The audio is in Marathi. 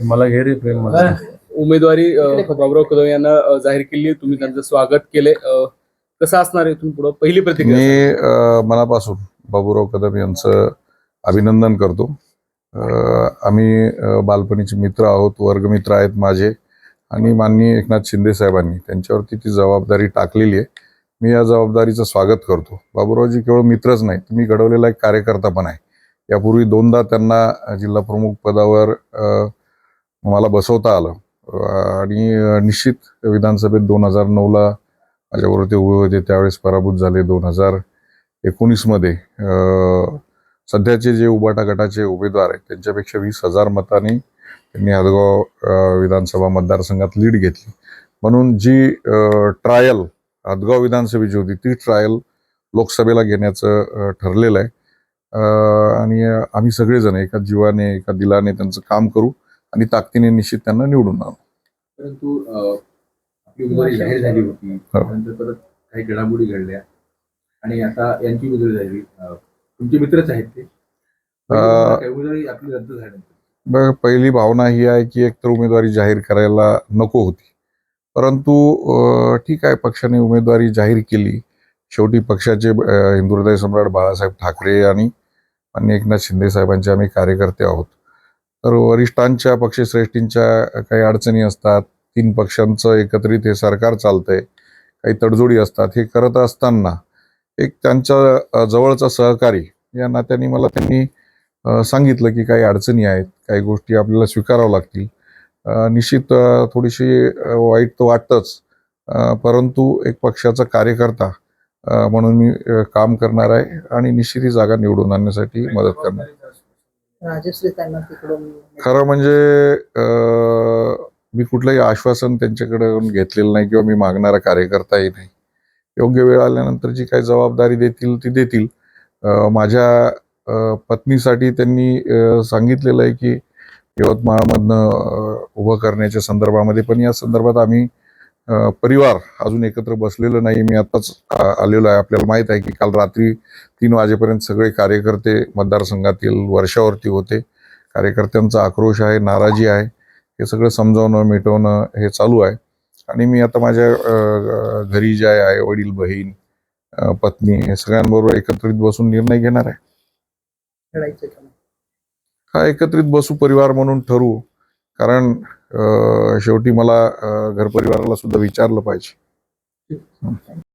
मला घे रे प्रेम मला. उमेदवारी बाबुराव कदम यांना जाहीर केली. तुम्ही त्यांचं स्वागत केले. कसं असणार आहे इथून पुढं? पहिली प्रतिक्रिया मी मनापासून बाबूराव कदम यांचं अभिनंदन करतो. आम्ही बालपणीचे मित्र आहोत वर्गमित्र आहेत माझे. आणि माननीय एकनाथ शिंदे साहेबांनी त्यांच्यावरती ती जबाबदारी टाकलेली आहे. मी या जबाबदारीचं स्वागत करतो. बाबूरावजी केवळ मित्रच नाही तुम्ही घडवलेला एक कार्यकर्ता पण आहे. यापूर्वी दोनदा त्यांना जिल्हा प्रमुख पदावर मला बसवता आलं. आणि निश्चित विधानसभेत दोन हजार नऊला माझ्याबरोबर ते उभे होते. त्यावेळेस पराभूत झाले दोन हजार एकोणीसमध्ये सध्याचे जे उबाटा गटाचे उमेदवार आहेत त्यांच्यापेक्षा वीस हजार मतांनी त्यांनी हदगाव विधानसभा मतदारसंघात लीड घेतली. म्हणून जी ट्रायल हदगाव विधानसभेची होती ती ट्रायल लोकसभेला घेण्याचं ठरलेलं आहे. आणि आम्ही सगळेजण एका जीवाने एका दिलाने त्यांचं काम करू आणि ताकदीने निश्चित त्यांना निवडून आणू. परंतु आपली उमेदवारी जाहीर झाली होती. त्यानंतर परत काही घडामोडी घडल्या. आणि आता यांची उमेदवारी झाली. तुमचे मित्रच आहेत ते. उमेदवारी आपली रद्द झाल्यानंतर. पहिली भावना ही आहे की एकतर उमेदवारी जाहीर करायला नको होती. परंतु ठीक आहे पक्षाने उमेदवारी जाहीर केली. शेवटी पक्षाचे हिंदुहृदय सम्राट बाळासाहेब ठाकरे आणि माननीय एकनाथ शिंदे साहेबांचे आम्ही कार्यकर्ते आहोत. तर वरिष्ठांच्या पक्षश्रेष्ठींच्या काही अडचणी असतात तीन पक्षांचं एकत्रित हे सरकार चालतंय काही तडजोडी असतात हे करत असताना एक त्यांच्या जवळचा सहकारी या नात्याने मला त्यांनी सांगितलं की काही अडचणी आहेत काही गोष्टी आपल्याला स्वीकाराव्या लागतील. निश्चित थोडीशी वाईट तर वाटतंच परंतु एक पक्षाचा कार्यकर्ता म्हणून मी काम करणार आहे आणि निश्चित ही जागा निवडून आणण्यासाठी मदत करणार. खरं म्हणजे मी कुठलंही आश्वासन त्यांच्याकडून घेतलेलं नाही किंवा मी मागणारा कार्यकर्ताही नाही. योग्य वेळ आल्यानंतर जी काही जबाबदारी देतील ती देतील. माझ्या पत्नीसाठी त्यांनी सांगितलेलं आहे की यवतमाळमधनं उभं करण्याच्या संदर्भामध्ये पण या संदर्भात आम्ही परिवार अजून एकत्र बसलेलो नाही. मी आताच अ, आलेलो आहे. आपल्याला माहीत आहे की काल रात्री तीन वाजेपर्यंत सगळे कार्यकर्ते मतदारसंघातील वर्षावरती होते. कार्यकर्त्यांचा आक्रोश आहे नाराजी आहे. हे सगळं समजावणं मिटवणं हे चालू आहे. आणि मी आता माझ्या घरी जे आहे आई वडील बहीण पत्नी हे सगळ्यांबरोबर एकत्रित बसून निर्णय घेणार आहे? हा एकत्रित बसू परिवार म्हणून ठरवू. कारण शेवटी मला घरपरिवाराला सुद्धा विचारलं पाहिजे.